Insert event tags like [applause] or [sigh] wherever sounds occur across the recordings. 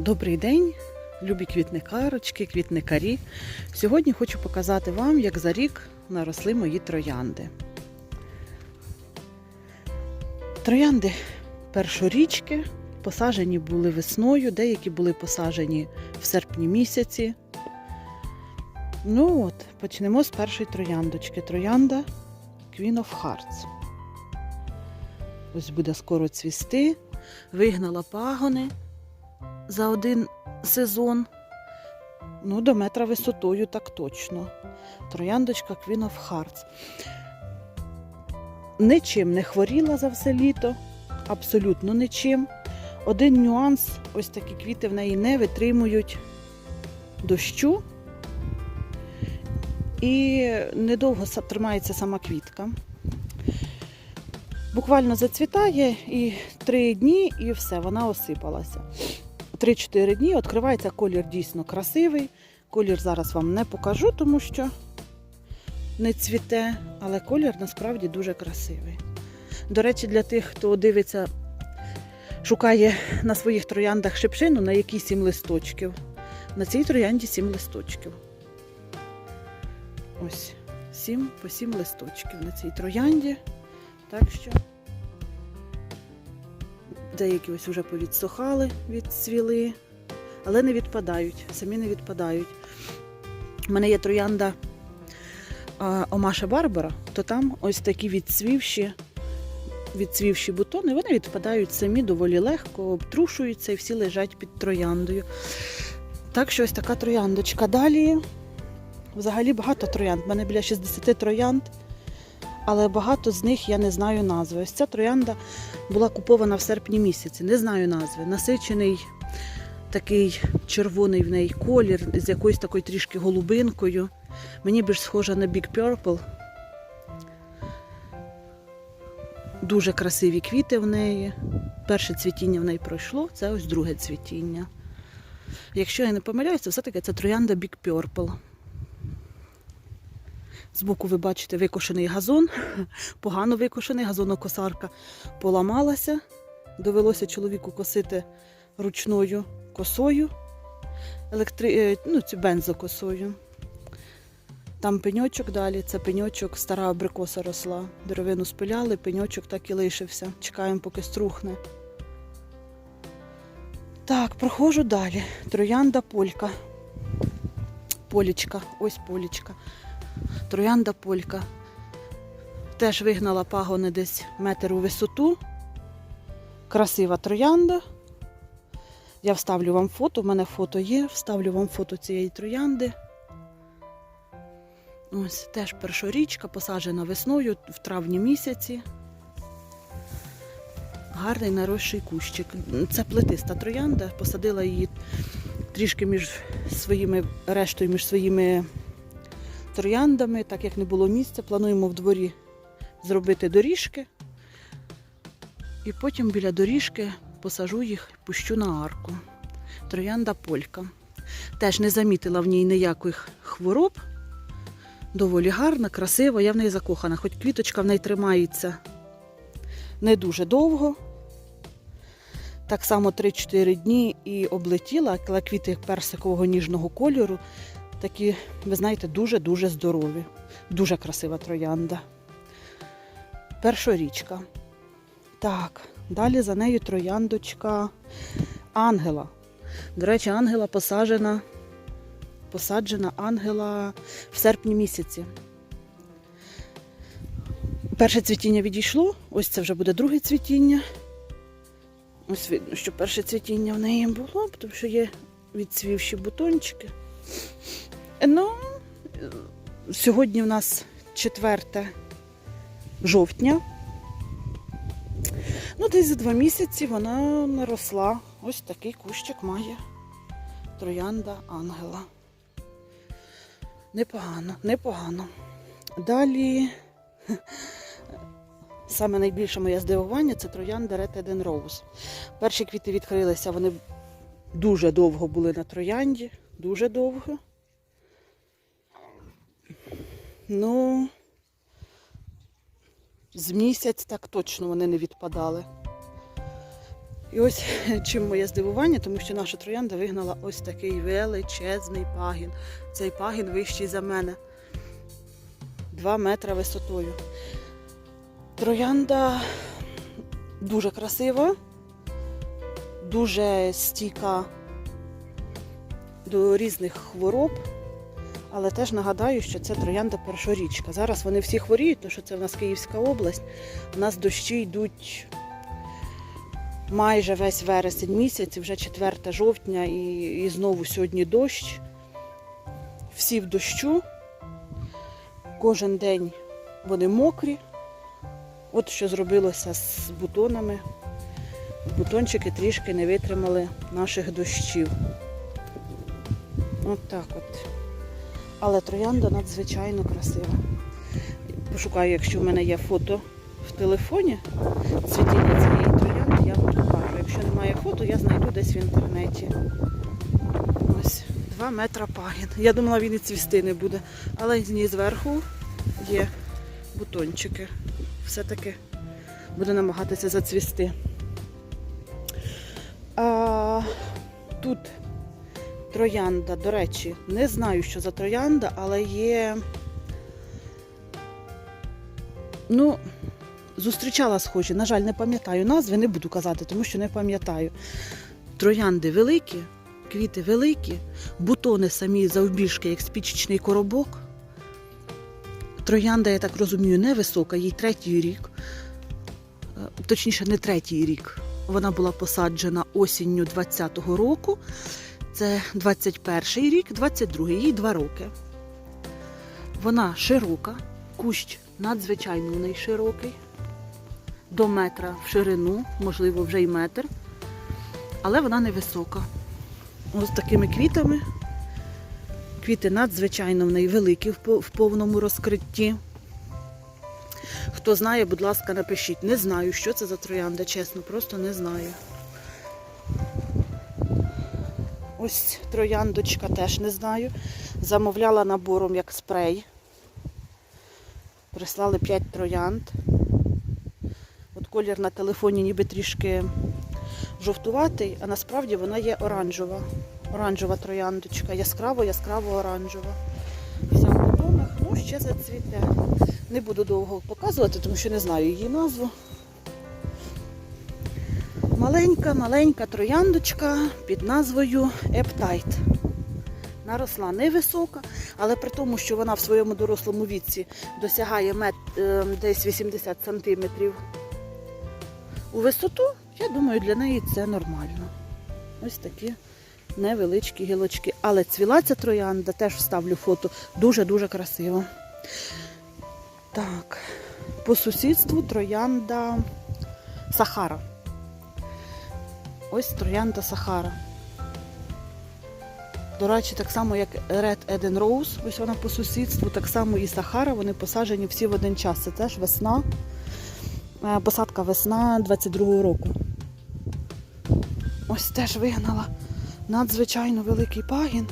Добрий день, любі квітникарочки, квітникарі. Сьогодні хочу показати вам, як за рік наросли мої троянди. Троянди першорічки посаджені були весною, деякі були посаджені в серпні місяці. Ну от, почнемо з першої трояндочки. Троянда Queen of Hearts. Ось буде скоро цвісти. Вигнала пагони за один сезон. Ну, до метра висотою, так точно. Трояндочка Queen of Hearts. Нічим не хворіла за все літо, абсолютно нічим. Один нюанс: ось такі квіти в неї не витримують дощу. І недовго тримається сама квітка. Буквально зацвітає і три дні, і все, вона осипалася. 3-4 дні відкривається колір дійсно красивий. Колір зараз вам не покажу, тому що не цвіте, але колір насправді дуже красивий. До речі, для тих, хто дивиться, шукає на своїх трояндах шипшину, на які 7 листочків. На цій троянді 7 листочків. Ось, 7 по 7 листочків на цій троянді. Так що деякі ось вже повідсохали, відцвіли, але не відпадають, самі не відпадають. У мене є троянда Омаша Барбара, то там ось такі відцвівші, відцвівші бутони, вони відпадають самі доволі легко, обтрушуються і всі лежать під трояндою. Так що ось така трояндочка. Далі взагалі багато троянд. У мене біля 60 троянд, але багато з них я не знаю назви. Ось ця троянда була купована в серпні місяці. Не знаю назви. Насичений такий червоний в неї колір з якоюсь такою трішки голубинкою. Мені більш схожа на Big Purple. Дуже красиві квіти в неї. Перше цвітіння в неї пройшло, це ось друге цвітіння. Якщо я не помиляюся, все-таки це троянда Big Purple. Збоку ви бачите викошений газон, [laughs] погано викошений, газонокосарка поламалася. Довелося чоловіку косити ручною косою, електри... е, ну, цю бензокосою. Там пеньочок далі, це пеньочок, стара абрикоса росла. Деревину спиляли, пеньочок так і лишився. Чекаємо, поки струхне. Так, проходжу далі. Троянда полька. Полічка, ось полічка. Троянда полька. Теж вигнала пагони десь метр у висоту. Красива троянда. Я вставлю вам фото, у мене фото є, вставлю вам фото цієї троянди. Ось теж першорічка, посаджена весною в травні місяці. Гарний наросший кущик. Це плетиста троянда, посадила її трішки між своїми рештою, між своїми трояндами, так як не було місця, плануємо в дворі зробити доріжки. І потім біля доріжки посажу їх, пущу на арку. Троянда полька. Теж не замітила в ній ніяких хвороб. Доволі гарна, красива, я в неї закохана, хоч квіточка в неї тримається не дуже довго. Так само 3-4 дні і облетіла, але квіти персикового ніжного кольору. Такі, ви знаєте, дуже-дуже здорові. Дуже красива троянда. Першорічка. Так, далі за нею трояндочка Ангела. До речі, Ангела посаджена, посаджена Ангела в серпні місяці. Перше цвітіння відійшло, ось це вже буде друге цвітіння. Ось видно, що перше цвітіння в неї було, тому що є відцвівші бутончики. Ну, сьогодні в нас 4 жовтня. Ну, десь за два місяці вона наросла. Ось такий кущик має троянда ангела. Непогано, непогано. Далі [laughs] саме найбільше моє здивування це троянда Red Eden Rose. Перші квіти відкрилися, вони дуже довго були на троянді, дуже довго. Ну, з місяць так точно вони не відпадали. І ось [laughs] чим моє здивування, тому що наша троянда вигнала ось такий величезний пагін. Цей пагін вищий за мене. Два метри висотою. Троянда дуже красива, дуже стійка до різних хвороб. Але теж нагадаю, що це троянда першорічка. Зараз вони всі хворіють, тому що це в нас Київська область. У нас дощі йдуть майже весь вересень місяць, вже 4 жовтня, і, і знову сьогодні дощ. Всі в дощу. Кожен день вони мокрі. От що зробилося з бутонами. Бутончики трішки не витримали наших дощів. От так от. Але троянда надзвичайно красива. Пошукаю, якщо в мене є фото в телефоні цвітіння цієї троянди, я вам покажу. Якщо немає фото, я знайду десь в інтернеті. Ось, 2 метра пагін. Я думала, він і цвісти не буде. Але ні, зверху є бутончики. Все-таки буде намагатися зацвісти. А, тут троянда, до речі, не знаю, що за троянда, але є. Ну, зустрічала схожі. На жаль, не пам'ятаю назви, не буду казати, тому що не пам'ятаю. Троянди великі, квіти великі, бутони самі завбільшки, як спічечний коробок. Троянда, я так розумію, невисока, їй третій рік. Точніше, не третій рік. Вона була посаджена осінню 20-го року. Це 21 рік, 22 їй 2 роки. Вона широка, кущ надзвичайно неї широкий, до метра в ширину, можливо, вже й метр, але вона невисока. Ось такими квітами. Квіти надзвичайно в неї великі в повному розкритті. Хто знає, будь ласка, напишіть. Не знаю, що це за троянда, чесно, просто не знаю. Ось трояндочка теж не знаю. Замовляла набором як спрей. Прислали 5 троянд. От колір на телефоні ніби трішки жовтуватий, а насправді вона є оранжева. Оранжева трояндочка, яскраво, яскраво оранжева. Вся в бутонах, ну ще зацвіте. Не буду довго показувати, тому що не знаю її назву. Маленька, маленька трояндочка під назвою Ептайт. Наросла невисока, але при тому, що вона в своєму дорослому віці досягає мет, е, десь 80 сантиметрів у висоту, я думаю, для неї це нормально. Ось такі невеличкі гілочки. Але цвіла ця троянда, теж вставлю фото, дуже-дуже красиво. Так, по сусідству троянда Сахара. Ось троянда Сахара. До речі, так само, як Red Eden Rose, ось вона по сусідству, так само і Сахара, вони посаджені всі в один час. Це теж весна, е, посадка весна 22-го року. Ось теж вигнала надзвичайно великий пагін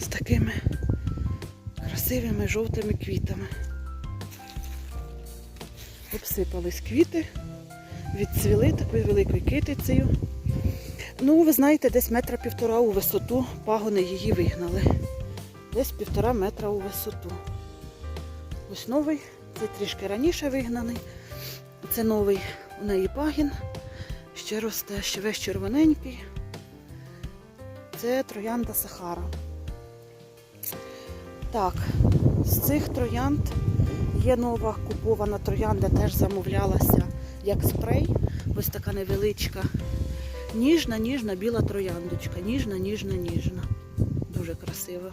з такими красивими жовтими квітами. Обсипались квіти, відцвіли такою великою китицею. Ну, ви знаєте, десь метра півтора у висоту пагони її вигнали. Десь півтора метра у висоту. Ось новий, це трішки раніше вигнаний. Це новий у неї пагін. Ще росте, ще весь червоненький. Це троянда Сахара. Так, з цих троянд є нова купована троянда, теж замовлялася як спрей. Ось така невеличка. Ніжна, ніжна біла трояндочка. Ніжна, ніжна, ніжна. Дуже красива.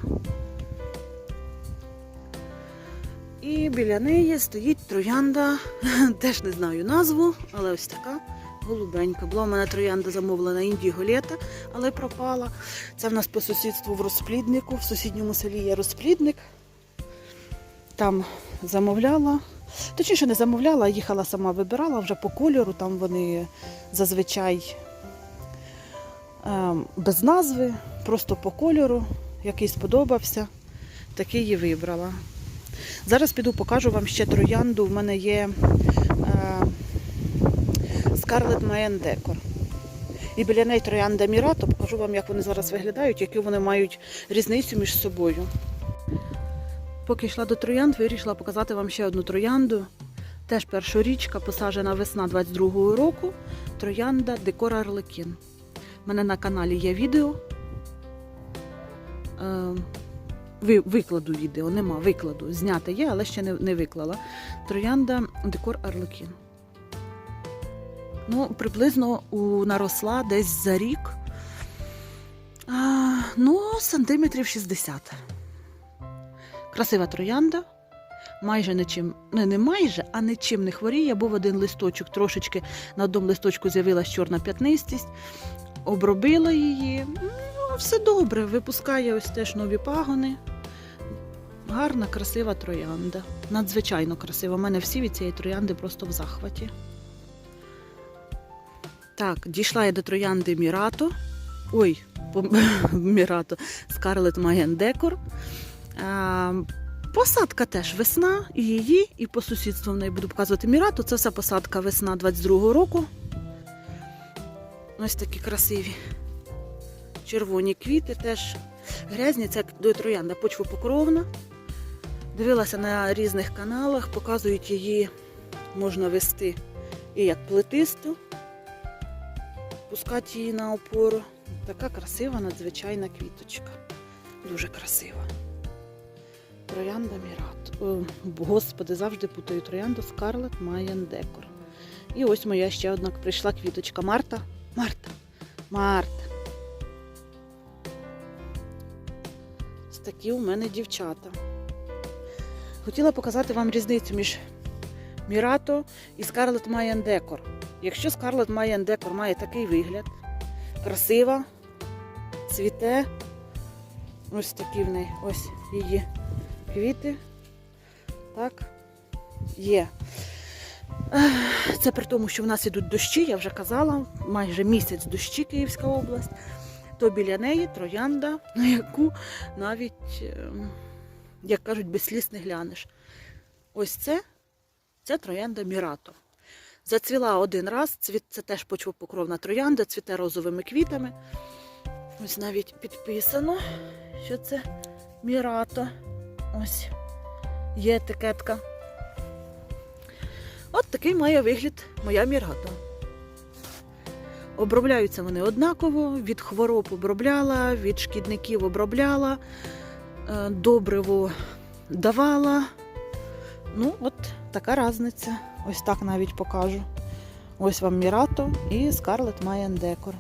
І біля неї стоїть троянда, [laughs] теж не знаю назву, але ось така голубенька. Була в мене троянда замовлена індіго літа, але пропала. Це в нас по сусідству в розпліднику. В сусідньому селі є розплідник. Там замовляла. Точніше, не замовляла, їхала сама вибирала вже по кольору. Там вони зазвичай ем, без назви, просто по кольору, який сподобався, такий і вибрала. Зараз піду покажу вам ще троянду. У мене є е, з Scarlet Mayan Decor. І біля неї троянда Мірато. Покажу вам, як вони зараз виглядають, які вони мають різницю між собою. Поки йшла до троянд, вирішила показати вам ще одну троянду. Теж першорічка, посаджена весна 22-го року. Троянда Декор Арлекін. У мене на каналі є відео. Е, ви, викладу відео, нема, викладу. Зняте є, але ще не, не виклала. Троянда Декор Арлекін. Ну, приблизно у, наросла десь за рік. А, ну, сантиметрів 60. Красива троянда. Майже нічим, не, не майже, а нічим не хворіє. Був один листочок, трошечки на одному листочку з'явилась чорна п'ятнистість. Обробила її. Ну, все добре. Випускає ось теж нові пагони. Гарна, красива троянда. Надзвичайно красива. У мене всі від цієї троянди просто в захваті. Так, дійшла я до троянди Мірато. Ой, [laughs] Мірато Scarlet Mayan Decor. А, Посадка теж весна, і її, і по сусідству в неї буду показувати Мірато. Це все посадка весна 22-го року. Ось такі красиві. Червоні квіти теж грязні. Це до троянда почвопокровна. Дивилася на різних каналах, показують її, можна вести і як плетисту, пускати її на опору. Така красива, надзвичайна квіточка. Дуже красива. Троянда Мірат. О, Господи, завжди путаю троянду Scarlet Mayan Decor. І ось моя ще одна прийшла квіточка. Марта. Марта. Марта. Ось такі у мене дівчата. Хотіла показати вам різницю між Мірато і Scarlet Mayan Decor. Якщо Scarlet Mayan Decor має такий вигляд, красива, цвіте, ось такі в неї, ось її квіти. Так, є. Це при тому, що в нас ідуть дощі, я вже казала, майже місяць дощі Київська область, то біля неї троянда, [laughs] на яку навіть, ем, як кажуть, без сліз не глянеш. Ось це, це троянда Мірато. Зацвіла один раз, це теж почвопокровна троянда, цвіте розовими квітами. Ось навіть підписано, що це Мірато. Ось є етикетка. От такий має вигляд моя мірато. Обробляються вони однаково, від хвороб обробляла, від шкідників обробляла, е, добриво давала. Ну, от така різниця. Ось так навіть покажу. Ось вам Мірато і Scarlet Mayan Decor.